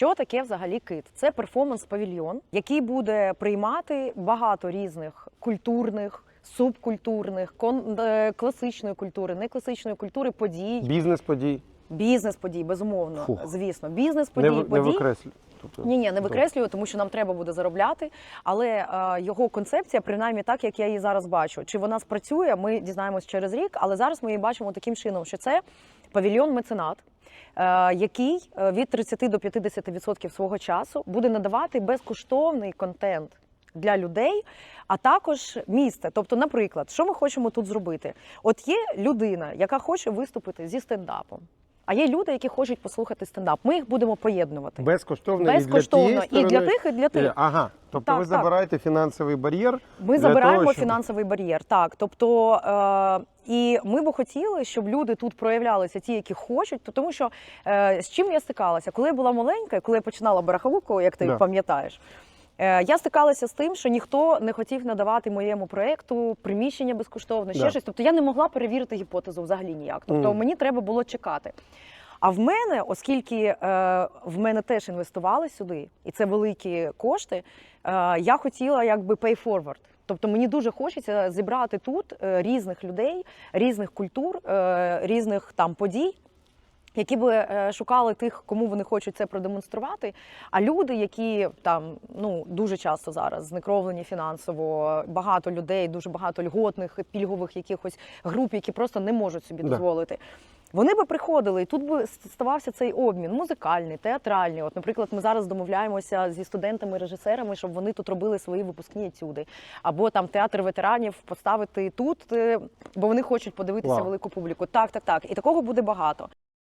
Що таке взагалі кит? Це перформанс-павільйон, який буде приймати багато різних культурних, субкультурних, кон- е, класичної культури, некласичної культури подій, Бізнес подій. бізнес-подій, безумовно, Фух. звісно, бізнес-подій, ви- не подій. викреслю. Тобто, Ні, ні, не викреслюю, тому що нам треба буде заробляти. Але е, його концепція, принаймні так, як я її зараз бачу. Чи вона спрацює, ми дізнаємось через рік, але зараз ми її бачимо таким чином, що це павільйон меценат. Е, Який е, від 30 до 50% свого часу буде надавати безкоштовний контент для людей, а також місце. Тобто, наприклад, що ми хочемо тут зробити? От є людина, яка хоче виступити зі стендапом, а є люди, які хочуть послухати стендап. Ми їх будемо поєднувати. Безкоштовно, Безкоштовно і для, і для тих, і для тих. Ага, тобто Так, ви так. забираєте фінансовий бар'єр. Ми для забираємо того, щоб- фінансовий бар'єр. Так, тобто, е, і ми би хотіли, щоб люди тут проявлялися, ті, які хочуть, тому що е, з чим я стикалася, коли я була маленька, коли я починала барахолку, як ти Да. пам'ятаєш. Е, Я стикалася з тим, що ніхто не хотів надавати моєму проєкту приміщення безкоштовно, ще Да. щось. Тобто я не могла перевірити гіпотезу взагалі ніяк. Тобто Мгм. мені треба було чекати. А в мене, оскільки е, в мене теж інвестували сюди, і це великі кошти, е, я хотіла якби pay forward. Тобто мені дуже хочеться зібрати тут е, різних людей, різних культур, е, різних там подій. Які би е, шукали тих, кому вони хочуть це продемонструвати. А люди, які там ну дуже часто зараз знекровлені фінансово, багато людей, дуже багато льготних, пільгових якихось груп, які просто не можуть собі дозволити. Вони би приходили, і тут би ставався цей обмін музикальний, театральний. От, наприклад, ми зараз домовляємося зі студентами, режисерами, щоб вони тут робили свої випускні етюди. Або там театр ветеранів поставити тут, е, бо вони хочуть подивитися Вау. велику публіку. Так, так, так. І такого буде багато.